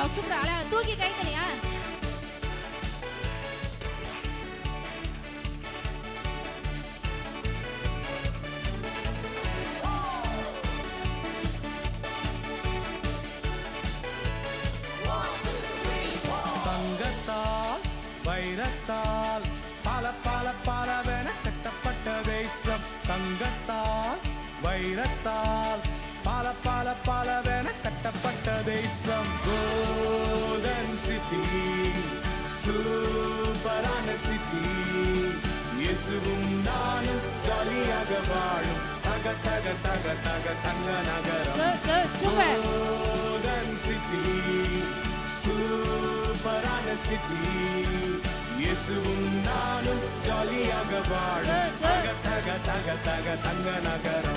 சூப்பரா சூப்பரா அழகா தூக்கி கை தனியா தங்கத்தால் வைரத்தால் பல பல பலவென கட்டப்பட்ட தேசம். தங்கத்தால் வைரத்தால் பல பல பலவென கட்டப்பட்ட தேசம். கோல்டன் சிட்டி சூப்பரான சிட்டி இயேசுவும் நானும் ஜாலியாக வாழும். தக தக தக தக தங்க நகரம். Golden City, சூப்பரான சிட்டி இயேசுவும் நானும் ஜாலியாக வாழும். தக தக தக தக தங்க நகரம்.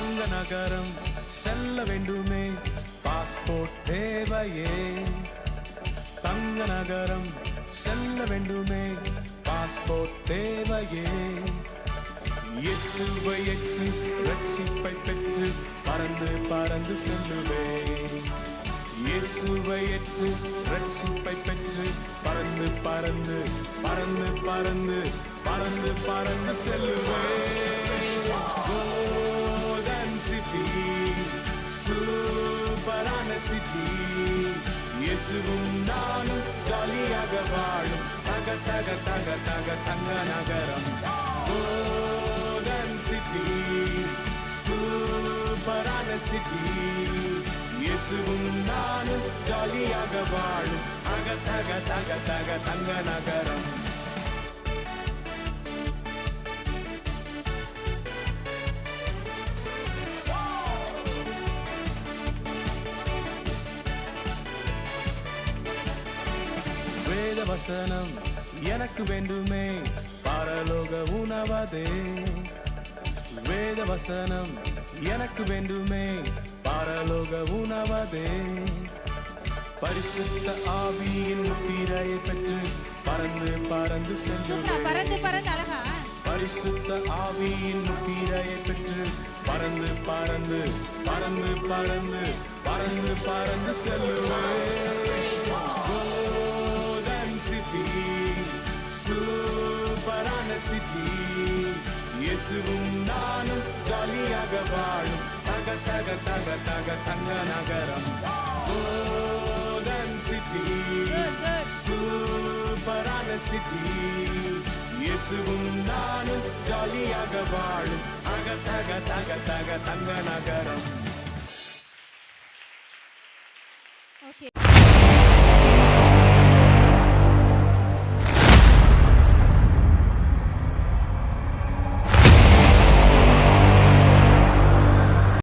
தங்க நகரம் செல்ல வேண்டுமே. பாஸ்போர்ட் தேவையே. தங்க நகரம் செல்ல வேண்டுமே. பாஸ்போர்ட் தேவையே. இயேசுவை ஏற்று ரட்சிப்பை பெற்று பறந்து பறந்து செல்லுவேன் இயேசுவை ஏற்று ரட்சிப்பை பெற்று பறந்து பறந்து பறந்து பறந்து பறந்து பறந்து செல்லுவேன் City, சூப்பரான சிட்டி இயேசுவும் நானும் ஜாலியாக வாழும் தக தக தக தக தங்க நகரம் Golden City, சூப்பரான சிட்டி இயேசுவும் நானும் ஜாலியாக வாழும் தக வேத வசனம் எனக்கு வேண்டுமே. பரலோக உணவதே. வேத வசனம் எனக்கு வேண்டுமே. பரலோக உணவதே. பரிசுத்த ஆவியின் முத்திரையை பெற்று பறந்து பறந்து செல்லுவேன் பரிசுத்த ஆவியின் முத்திரையை பெற்று பறந்து பறந்து பறந்து பறந்து பறந்து பறந்து செல்லுவேன் சூப்பரான சிட்டி இயேசுவும் நானும் ஜாலியாக வாழும் தக தக தக தக தங்க நகரம் Good, good. சூப்பரான சிட்டி இயேசுவும் நானும் ஜாலியாக வாழும் தக தக தக தக தங்க நகரம் ஓகே